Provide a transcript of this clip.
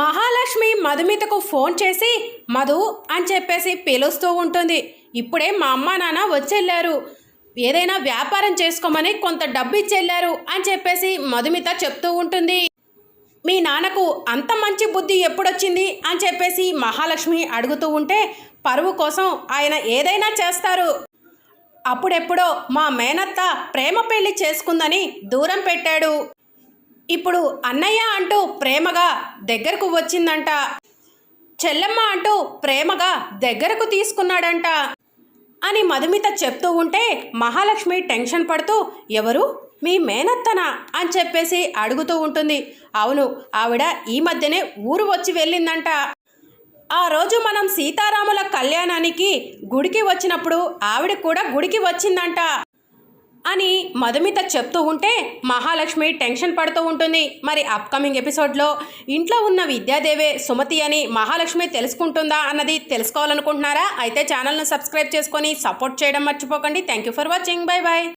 Mahalakshmi మధుమితకు phone చేసి మధు అని చెప్పేసి పిలుస్తూ ఉంటుంది. ఇప్పుడే మా అమ్మ నాన్న వచ్చెళ్ళారు. ఏదైనా వ్యాపారం చేసుకోమని కొంత డబ్బు ఇచ్చెళ్ళారు అని చెప్పేసి మధుమిత చెప్తూ ఉంటుంది. మీ నాన్నకు అంత మంచి బుద్ధి ఎప్పుడొచ్చింది? అని చెప్పేసి మహాలక్ష్మి అడుగుతూ ఉంటే పరువు కోసం ఆయన ఏదైనా చేస్తారు. అప్పుడెప్పుడో మా మేనత్త ప్రేమ పెళ్ళి చేసుకుందని దూరం పెట్టాడు. ఇప్పుడు అన్నయ్య అంటూ ప్రేమగా దగ్గరకు వచ్చిందంట. చెల్లెమ్మ అంటూ ప్రేమగా దగ్గరకు తీసుకున్నాడంట. అని మధుమిత చెప్తూ ఉంటే మహాలక్ష్మి టెన్షన్ పడుతూ ఎవరు? మీ మేనత్తనా? అని చెప్పేసి అడుగుతూ ఉంటుంది. అవును ఆవిడ ఈ మధ్యనే ఊరు వచ్చి వెళ్ళిందంట. ఆ రోజు మనం సీతారాముల కళ్యాణానికి గుడికి వచ్చినప్పుడు ఆవిడ కూడా గుడికి వచ్చిందంట. అని మధుమిత చెప్తూ ఉంటే మహాలక్ష్మి టెన్షన్ పడుతూ ఉంటుంది. మరి అప్కమింగ్ ఎపిసోడ్లో ఇంట్లో ఉన్న విద్యాదేవే సుమతి అని మహాలక్ష్మి తెలుసుకుంటుందా అన్నది తెలుసుకోవాలనుకుంటున్నారా? అయితే ఛానల్ను సబ్స్క్రైబ్ చేసుకొని సపోర్ట్ చేయడం మర్చిపోకండి. Thank you for watching bye bye